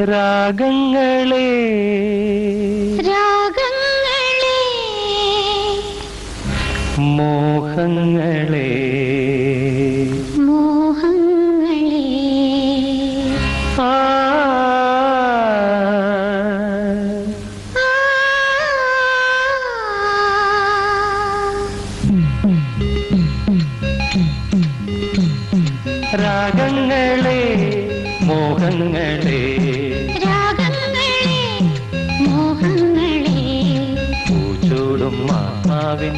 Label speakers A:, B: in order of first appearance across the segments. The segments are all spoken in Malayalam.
A: രാഗങ്ങളെ.
B: രാഗങ്ങളെ.
A: മോഹങ്ങളെ.
B: മോഹങ്ങളെ.
A: ആ. രാഗങ്ങളെ മോഹങ്ങളെ. പൂച്ചൂടും ആത്മാവിൻ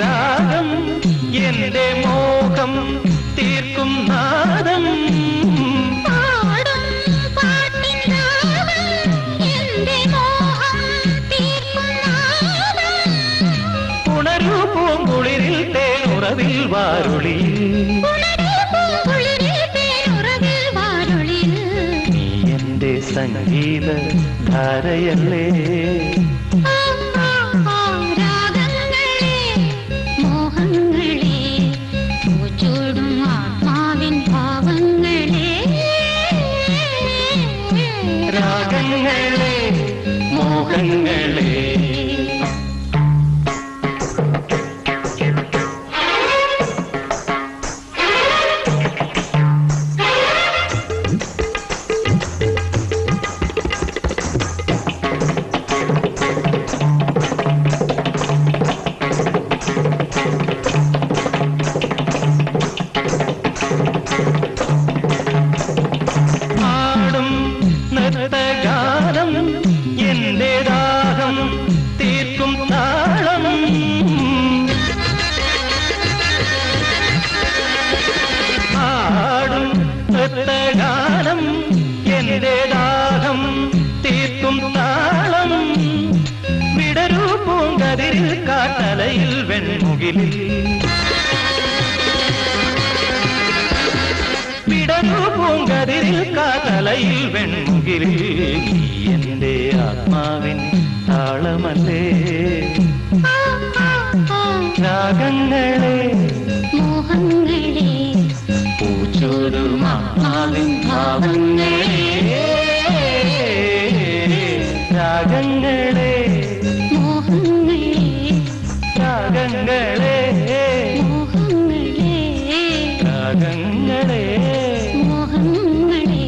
A: രാഗം എന്റെ മോഹം തീർക്കും നാദം. ഉണരൂ പൂങ്കുളിരിൽ തേനുറവിൽ വാരുളി. നീ എന്റെ സംഗീത ധാരയല്ലേ
B: രാഗങ്ങളെ മോഹങ്ങളെ.
A: കാട്ടലയിൽ വെൺമുകിലിൽ. പിടന്നു പൂങ്കതിരിൽ കാതലയിൽ വെൺമുകിലിൽ. എന്റെ ആത്മാവിൻ താളമല്ലേ? രാഗങ്ങളെ
B: മോഹങ്ങളെ
A: പൂച്ചൂടും ആത്മാവിൻ ഭാവങ്ങളെ. രാഗങ്ങളെ
B: മോഹങ്ങളെ
A: രാഗങ്ങളെ
B: മോഹങ്ങളെ
A: രാഗങ്ങളെ
B: മോഹങ്ങളെ